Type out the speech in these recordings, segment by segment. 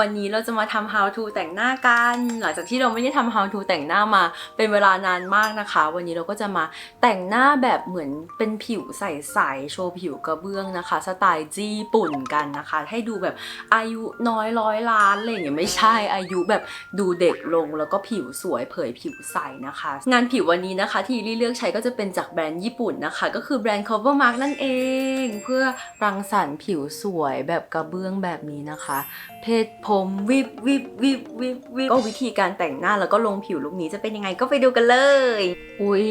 วันนี้เราจะมาทำ how to แต่งหน้ากัน หลังจากที่เราไม่ได้ทำ how to แต่งหน้ามาเป็นเวลานานมากนะคะ วันนี้เราก็จะมาแต่งหน้าแบบเหมือนเป็นผิวใสๆโชว์ผิวกระเบื้องนะคะ สไตล์จีปุ่นกันนะคะ ให้ดูแบบอายุน้อยร้อยล้านอะไรอย่างเงี้ยไม่ใช่อายุแบบดูเด็กลงแล้วก็ผิวสวยเผยผิวใสนะคะ งานผิววันนี้นะคะ ที่ลี่เลือกใช้ก็จะเป็นจากแบรนด์ญี่ปุ่นนะคะ ก็คือแบรนด์ Covermark นั่นเอง เพื่อรังสรรค์ผิวสวยแบบกระเบื้องแบบนี้นะคะเพชรผมวิบวิบวิบวิบวิบก็วิธีการแต่งหน้าแล้วก็ลงผิวลุคนี้จะเป็นยังไงก็ไปดูกันเลย อุ๊ย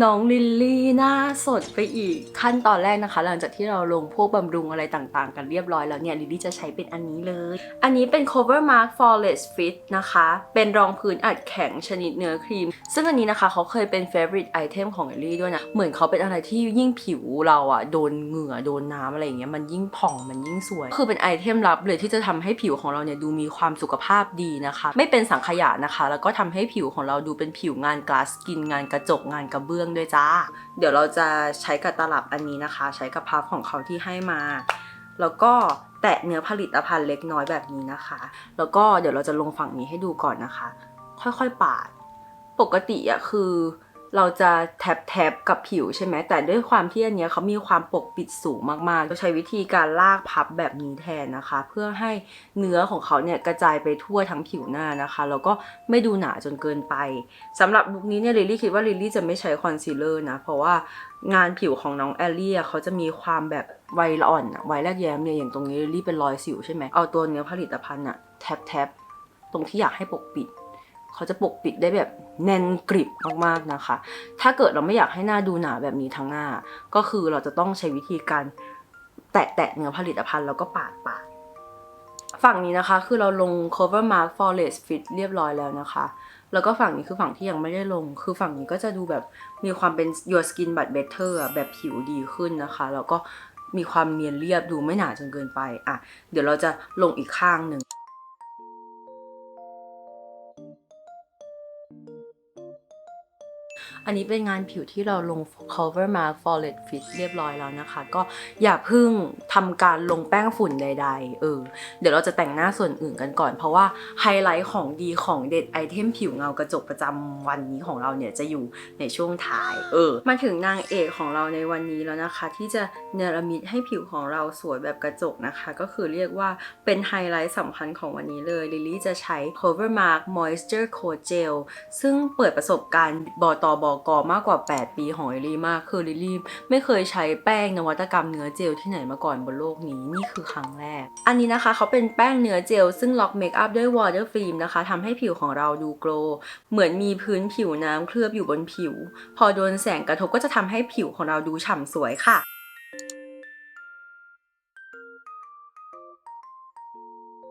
น้องลิลลี่หน้าสดไปอีกขั้นตอนแรกนะคะ หลังจากที่เราลงพวกบำรุงอะไรต่างๆ กันเรียบร้อยแล้วเนี่ยลิลลี่จะใช้เป็นอันนี้เลย อันนี้เป็น Covermark Flawless Fit นะคะ เป็นรองพื้นอัดแข็งชนิดเนื้อครีม ซึ่งอันนี้นะคะเขาเคยเป็น favorite item ของลิลลี่ด้วยนะ เหมือนเขาเป็นอะไรที่ยิ่งผิวเราอะโดนเหงื่อโดนน้ำอะไรอย่างเงี้ยมันยิ่งผ่องมันยิ่งสวย คือเป็นไอเทมลับเลยที่จะทำให้ผิวของเราเนี่ยดูมีความสุขภาพดีนะคะ ไม่เป็นสังขยานะคะ แล้วก็ทำให้ผิวของเราดูเป็นผิวงานกลาสกินงานกระจกงานกระเบื้องด้วยจ้า เดี๋ยวเราจะใช้กับตลับอันนี้นะคะ ใช้กับพับของเขาที่ให้มา แล้วก็แตะเนื้อผลิตภัณฑ์เล็กน้อยแบบนี้นะคะ แล้วก็เดี๋ยวเราจะลงฝั่งนี้ให้ดูก่อนนะคะ ค่อยๆปาด ปกติอะคือ เราจะแทบแทบกับผิวใช่ไหมแต่ด้วยความที่อันเนี้ยเขามีความปกปิดสูงมากๆก็ใช้วิธีการลากพับแบบนี้แทนนะคะ เพื่อให้เนื้อของเขาเนี่ยกระจายไปทั่วทั้งผิวหน้านะคะแล้วก็ไม่ดูหนาจนเกินไปสำหรับลุคนี้เนี่ยลิลลี่คิดว่าลิลลี่จะไม่ใช้คอนซีลเลอร์นะเพราะว่างานผิวของน้องแอลลี่อะเขาจะมีความแบบไวละอ่อนไวแรกแย้มเนี่ยอย่างตรงนี้ลิลลี่เป็นรอยสิวใช่ไหมเอาตัวเนื้อผลิตภัณฑ์อะแทบแทบตรงที่อยากให้ปกปิด เขาจะปกปิดได้แบบแน่นกริบมากๆนะคะ ถ้าเกิดเราไม่อยากให้หน้าดูหนาแบบนี้ทั้งหน้า ก็คือเราจะต้องใช้วิธีการแตะแตะเนื้อผลิตภัณฑ์แล้วก็ปาดปาดฝั่งนี้นะคะคือเราลง cover mark flawless fit เรียบร้อยแล้วนะคะ แล้วก็ฝั่งนี้คือฝั่งที่ยังไม่ได้ลง คือฝั่งนี้ก็จะดูแบบมีความเป็น your skin but better แบบผิวดีขึ้นนะคะ แล้วก็มีความเนียนเรียบดูไม่หนาจนเกินไป อะ เดี๋ยวเราจะลงอีกข้างหนึ่ง อันนี้เป็นงานผิวที่เราลง cover mark flawless fit เรียบร้อยแล้วนะคะ ก็อย่าเพึ่งทำการลงแป้งฝุ่นใด ๆ เออ เดี๋ยวเราจะแต่งหน้าส่วนอื่นกันก่อน เพราะว่าไฮไลท์ของดีของเด็ดไอเทมผิวเงากระจกประจำวันนี้ของเราเนี่ยจะอยู่ในช่วงท้าย เออ มาถึงนางเอกของเราในวันนี้แล้วนะคะ ที่จะเนรมิตให้ผิวของเราสวยแบบกระจกนะคะ ก็คือเรียกว่าเป็นไฮไลท์สำคัญของวันนี้เลยลิลลี่จะใช้ cover mark moisture coat gel ซึ่งเปิดประสบการณ์บตบกมากกว่า 8 ปีของลิลลี่มากคือลิลลี่ไม่เคยใช้แป้งนวัตกรรมเนื้อเจลที่ไหนมาก่อนบนโลกนี้นี่คือครั้งแรก อันนี้นะคะเขาเป็นแป้งเนื้อเจลซึ่งล็อกเมคอัพด้วย water film นะคะทำให้ผิวของเราดูโกลว์เหมือนมีพื้นผิวน้ำเคลือบอยู่บนผิว พอโดนแสงกระทบก็จะทำให้ผิวของเราดูฉ่ำสวยค่ะ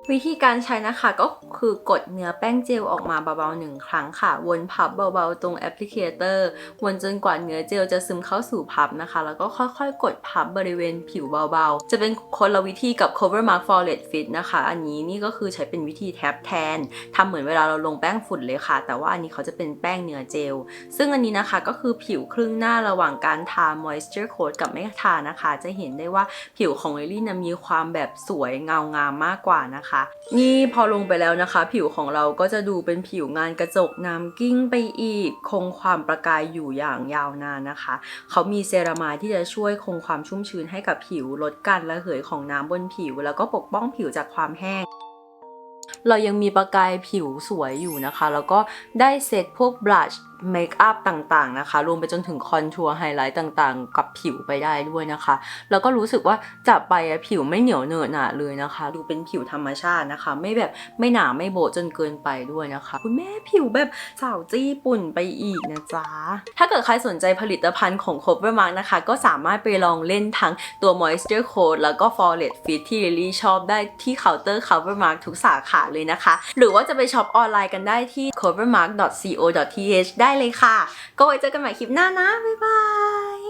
วิธีการใช้นะคะก็คือกดเนื้อแป้งเจลออกมาเบาๆหนึ่งครั้งค่ะ วนพับเบาๆตรงแอปพลิเคเตอร์ วนจนกว่าเนื้อเจลจะซึมเข้าสู่พับนะคะ แล้วก็ค่อยๆ กดพับบริเวณผิวเบาๆ จะเป็นคนละวิธีกับ cover mark flawless fit นะคะ อันนี้นี่ก็คือใช้เป็นวิธีแท็บแทนทำเหมือนเวลาเราลงแป้งฝุ่นเลยค่ะ แต่ว่าอันนี้เขาจะเป็นแป้งเนื้อเจล ซึ่งอันนี้นะคะก็คือผิวครึ่งหน้าระหว่างการทา moisture coat กับไม่ทานะคะ จะเห็นได้ว่าผิวของลิลลี่นะมีความแบบสวยเงางามมากกว่านะคะนี่พอลงไปแล้วนะคะ ผิวของเราก็จะดูเป็นผิวงานกระจกน้ำกิ้งไปอีก คงความประกายอยู่อย่างยาวนานนะคะ เขามีเซรามายที่จะช่วยคงความชุ่มชื้นให้กับผิวลดการระเหยของน้ำบนผิว แล้วก็ปกป้องผิวจากความแห้งเรายังมีประกายผิวสวยอยู่นะคะ แล้วก็ได้เซตพวกบลัช เมคอัพต่างๆนะคะ รวมไปจนถึงคอนทัวร์ไฮไลท์ต่างๆ กับผิวไปได้ด้วยนะคะ แล้วก็รู้สึกว่าจับไปอะผิวไม่เหนียวเนอะหนะเลยนะคะ ดูเป็นผิวธรรมชาตินะคะ ไม่แบบไม่หนาไม่โบจนเกินไปด้วยนะคะ คุณแม่ผิวแบบสาวจี้ปุ่นไปอีกนะจ๊ะ ถ้าเกิดใครสนใจผลิตภัณฑ์ของ Cover Mark นะคะ ก็สามารถไปลองเล่นทั้งตัว Moisture Coat แล้วก็ Flawless Fit ที่ Lily ชอบได้ที่เคาน์เตอร์ Cover Mark ทุกสาขาเลยนะคะ หรือว่าจะไปช็อปออนไลน์กันได้ที่ covermark.co.th ได้เลยค่ะ ก็ไว้เจอกันใหม่คลิปหน้านะ บ๊ายบาย